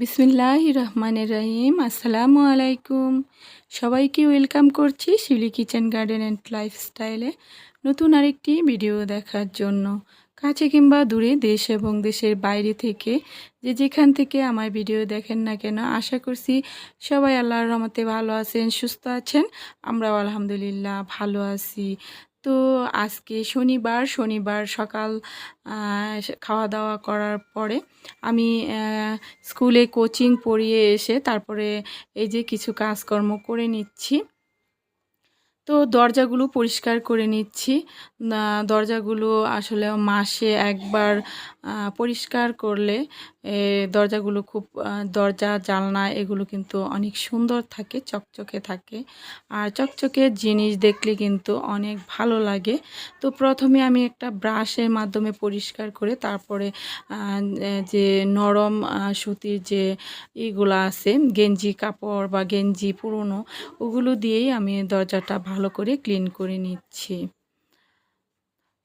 বিসমিল্লাহ রহমানের রহিম। আসসালামু আলাইকুম। সবাইকে ওয়েলকাম করছি শিউলি কিচেন গার্ডেন অ্যান্ড লাইফস্টাইলে নতুন আরেকটি ভিডিও দেখার জন্য। কাছে কিংবা দূরে দেশ এবং দেশের বাইরে থেকে যে যেখান থেকে আমার ভিডিও দেখেন না কেন, আশা করছি সবাই আল্লাহর রহমতে ভালো আছেন, সুস্থ আছেন। আমরাও আলহামদুলিল্লাহ ভালো আছি। তো আজকে শনিবার শনিবার সকাল খাওয়া দাওয়া করার পরে আমি স্কুলে কোচিং পড়িয়ে এসে তারপরে এই যে কিছু কাজকর্ম করে নিচ্ছি। তো দরজাগুলো পরিষ্কার করে নিচ্ছি। দরজাগুলো আসলে মাসে একবার পরিষ্কার করলে দরজাগুলো খুব দরজা, জানলা এগুলো কিন্তু অনেক সুন্দর থাকে, চকচকে থাকে। আর চকচকে জিনিস দেখলে কিন্তু অনেক ভালো লাগে। তো প্রথমে আমি একটা ব্রাশের মাধ্যমে পরিষ্কার করে তারপরে যে নরম সুতির যে ইগুলো আছে, গেঞ্জি কাপড় বা গেঞ্জি পুরনো, ওগুলো দিয়েই আমি দরজাটা ভালো করে ক্লিন করে নিচ্ছি।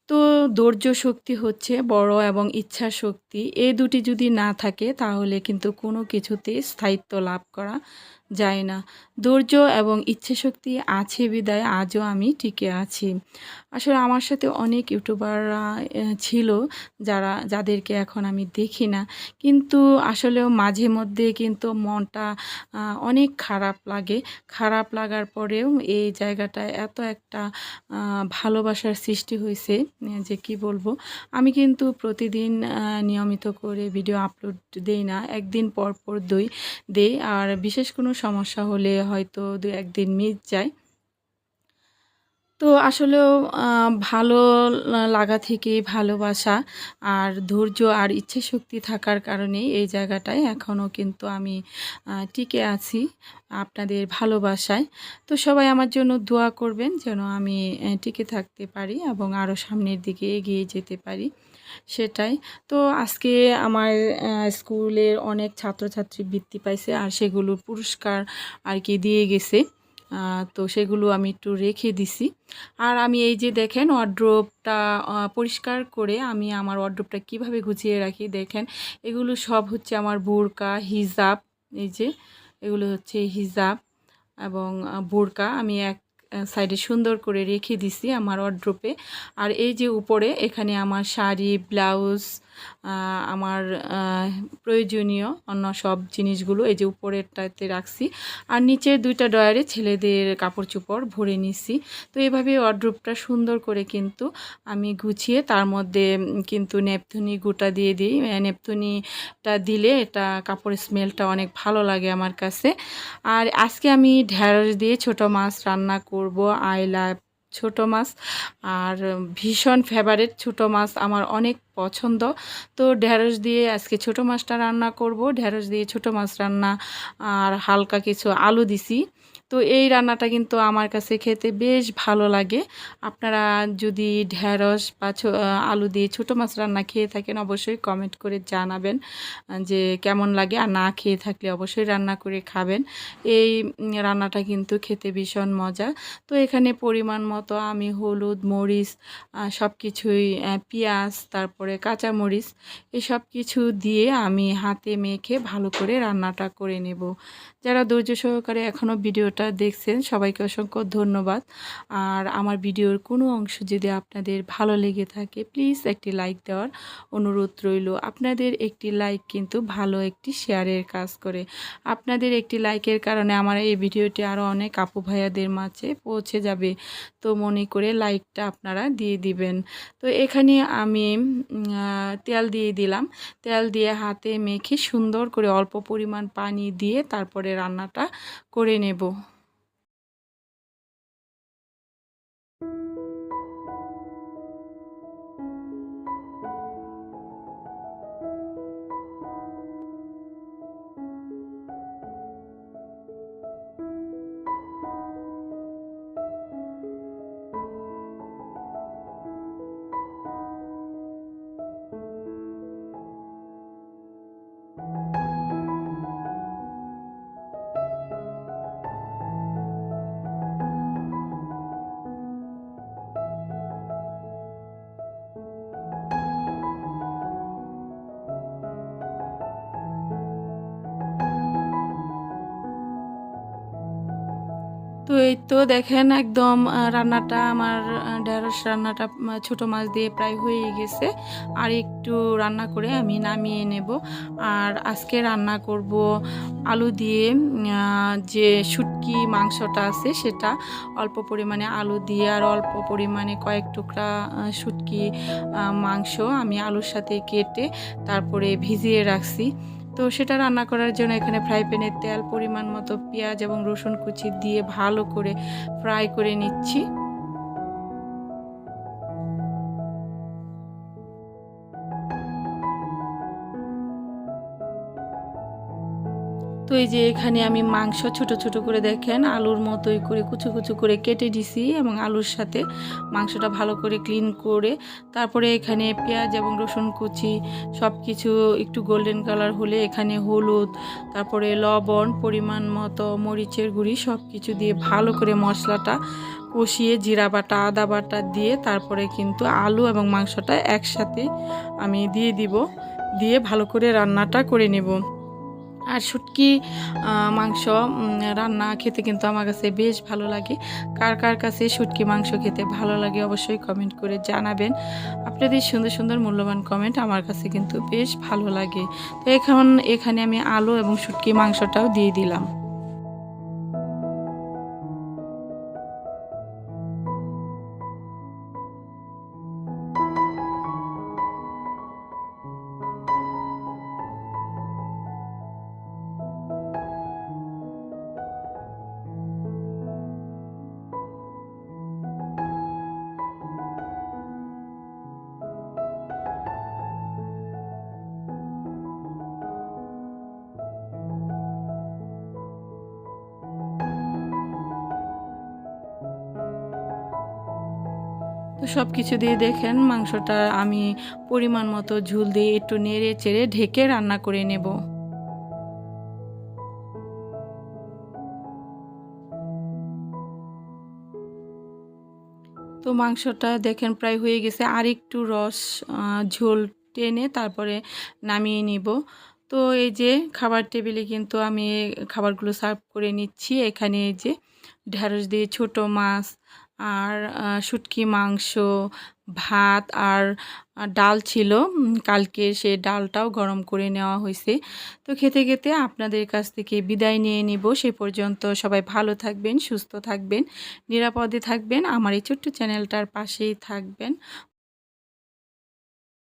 তো ধৈর্য শক্তি হচ্ছে বড় এবং ইচ্ছা শক্তি। এই দুটি যদি না থাকে, তাহলে কিন্তু কোনো কিছুতেই স্থায়িত্ব লাভ করা যায় না। ধৈর্য এবং ইচ্ছে শক্তি আছে বিদায়, আজও আমি টিকে আছি। আসলে আমার সাথে অনেক ইউটিউবাররা ছিল যারা, যাদেরকে এখন আমি দেখি না। কিন্তু আসলেও মাঝে মধ্যে কিন্তু মনটা অনেক খারাপ লাগে। খারাপ লাগার পরেও এই জায়গাটায় এত একটা ভালোবাসার সৃষ্টি হয়েছে যে কি বলব? আমি কিন্তু প্রতিদিন নিয়মিত করে ভিডিও আপলোড দেই না। একদিন পর পর দই, দেই। আর বিশেষ কোনো সমস্যা হলে হয়তো দু একদিন মিস যায়। তো আসলেও ভালো লাগা থেকে ভালোবাসা আর ধৈর্য আর ইচ্ছে শক্তি থাকার কারণে এই জায়গাটায় এখনও কিন্তু আমি টিকে আছি আপনাদের ভালোবাসায়। তো সবাই আমার জন্য দোয়া করবেন যেন আমি টিকে থাকতে পারি এবং আরও সামনের দিকে এগিয়ে যেতে পারি সেটাই। তো আজকে আমার স্কুলের অনেক ছাত্রছাত্রী বৃত্তি পাইছে আর সেগুলোর পুরস্কার আর কি দিয়ে গেছে। তো সেগুলো আমি একটু রেখে দিছি। আর আমি এই যে দেখেন ওয়ার্ড্রোপটা পরিষ্কার করে আমি আমার ওয়ার্ড্রোপটা কীভাবে গুছিয়ে রাখি দেখেন, এগুলো সব হচ্ছে আমার বোরকা, হিজাব, এই যে এগুলো হচ্ছে হিজাব এবং বোরকা আমি এক সাইডে সুন্দর করে রেখে দিছি আমার ওয়ার্ড্রোপে আর এই যে উপরে এখানে আমার শাড়ি, ব্লাউজ আমার প্রয়োজনীয় অন্য সব জিনিসগুলো এই যে উপরেরটাতে রাখছি। আর নিচের দুইটা ডয়ারে ছেলেদের কাপড় চোপড় ভরে নিছি। তো এভাবে ওয়ার্ড্রোপটা সুন্দর করে কিন্তু আমি গুছিয়ে তার মধ্যে কিন্তু নেপথুনি গোটা দিয়ে দিই। নেপথুনিটা দিলে এটা কাপড়ের স্মেলটা অনেক ভালো লাগে আমার কাছে। আর আজকে আমি ঢ্যাঁড়স দিয়ে ছোট মাছ রান্না করব আইলা ছোট মাছ আর ভীষণ ফেভারেট ছোট মাছ আমার অনেক পছন্দ। তো ঢেঁড়স দিয়ে আজকে ছোট মাছটা রান্না করব। ঢেঁড়স দিয়ে ছোট মাছ রান্না আর হালকা কিছু আলু দিছি। তো এই রান্নাটা কিন্তু আমার কাছে খেতে বেশ ভালো লাগে। আপনারা যদি ঢ্যাঁড়স বা আলু দিয়ে ছোটো মাছ রান্না খেয়ে থাকেন, অবশ্যই কমেন্ট করে জানাবেন যে কেমন লাগে। আর না খেয়ে থাকলে অবশ্যই রান্না করে খাবেন। এই রান্নাটা কিন্তু খেতে ভীষণ মজা। তো এখানে পরিমাণ মতো আমি হলুদ, মরিচ সব কিছুই পেঁয়াজ, তারপরে কাঁচামরিচ এসব কিছু দিয়ে আমি হাতে মেখে ভালো করে রান্নাটা করে নেব। যারা ধৈর্য সহকারে এখনও ভিডিওটা দেখছেন, সবাইকে অসংখ্য ধন্যবাদ। আর আমার ভিডিওর কোনো অংশ যদি আপনাদের ভালো লেগে থাকে, প্লিজ একটি লাইক দেওয়ার অনুরোধ রইল। আপনাদের একটি লাইক কিন্তু ভালো একটি শেয়ারের কাজ করে। আপনাদের একটি লাইকের কারণে আমার এই ভিডিওটি আরও অনেক আপু ভাইয়াদের মাঝে পৌঁছে যাবে। তো মনে করে লাইকটা আপনারা দিয়ে দিবেন। তো এখানে আমি তেল দিয়ে দিলাম। তেল দিয়ে হাতে মেখে সুন্দর করে অল্প পরিমাণ পানি দিয়ে তারপরে রান্নাটা করে নেব। তো এই তো দেখেন একদম রান্নাটা আমার ঢেঁড়স রান্নাটা ছোট মাছ দিয়ে প্রায় হয়ে গেছে। আর একটু রান্না করে আমি নামিয়ে নেব। আর আজকে রান্না করব আলু দিয়ে যে শুটকি মাংসটা আছে সেটা অল্প পরিমাণে আলু দিয়ে আর অল্প পরিমাণে কয়েক টুকরা শুটকি মাংস আমি আলুর সাথে কেটে তারপরে ভিজিয়ে রাখছি। তো সেটা রান্না করার জন্য এখানে ফ্রাই প্যানে তেল, পরিমাণ মতো পেঁয়াজ এবং রসুন কুচি দিয়ে ভালো করে ফ্রাই করে নিচ্ছি। তো এই যে এখানে আমি মাংস ছোট ছোট করে দেখেন, আলুর মতোই করে কুচু কুচু করে কেটে দিছি এবং আলুর সাথে মাংসটা ভালো করে ক্লিন করে, তারপরে এখানে পেঁয়াজ এবং রসুন কুচি সব কিছু একটু গোল্ডেন কালার হলে এখানে হলুদ, তারপরে লবণ, পরিমাণ মতো মরিচের গুঁড়ি সব কিছু দিয়ে ভালো করে মশলাটা কষিয়ে জিরা বাটা, আদা বাটা দিয়ে তারপরে কিন্তু আলু এবং মাংসটা একসাথে আমি দিয়ে দিব, দিয়ে ভালো করে রান্নাটা করে নেব। আর শুটকি মাংস রান্না খেতে কিন্তু আমার কাছে বেশ ভালো লাগে। কার কার কাছে শুটকি, মাংস খেতে ভালো লাগে অবশ্যই কমেন্ট করে জানাবেন। আপনাদের সুন্দর সুন্দর মূল্যবান কমেন্ট আমার কাছে কিন্তু বেশ ভালো লাগে। তো এখন, এখানে আমি আলু এবং শুটকি মাংসটাও দিয়ে দিলাম। তো সব কিছু দিয়ে দেখেন মাংসটা আমি পরিমাণ মতো ঝুল দিয়ে একটু নেড়ে চেড়ে ঢেকে রান্না করে নেব। তো মাংসটা দেখেন প্রায় হয়ে গেছে, আর একটু রস ঝোল টেনে তারপরে নামিয়ে নিব। তো এই যে খাবার টেবিলে কিন্তু আমি খাবারগুলো সার্ভ করে নিচ্ছি। এখানে এই যে ঢ্যাঁড়স দিয়ে ছোট মাছ আর শুটকি, মাংস, ভাত আর ডাল ছিল। কালকে সে ডালটাও গরম করে নেওয়া হয়েছে। তো খেতে খেতে আপনাদের কাছ থেকে বিদায় নিয়ে নিব। সে পর্যন্ত সবাই ভালো থাকবেন, সুস্থ থাকবেন, নিরাপদে থাকবেন। আমার এই ছোট্ট চ্যানেলটার পাশেই থাকবেন।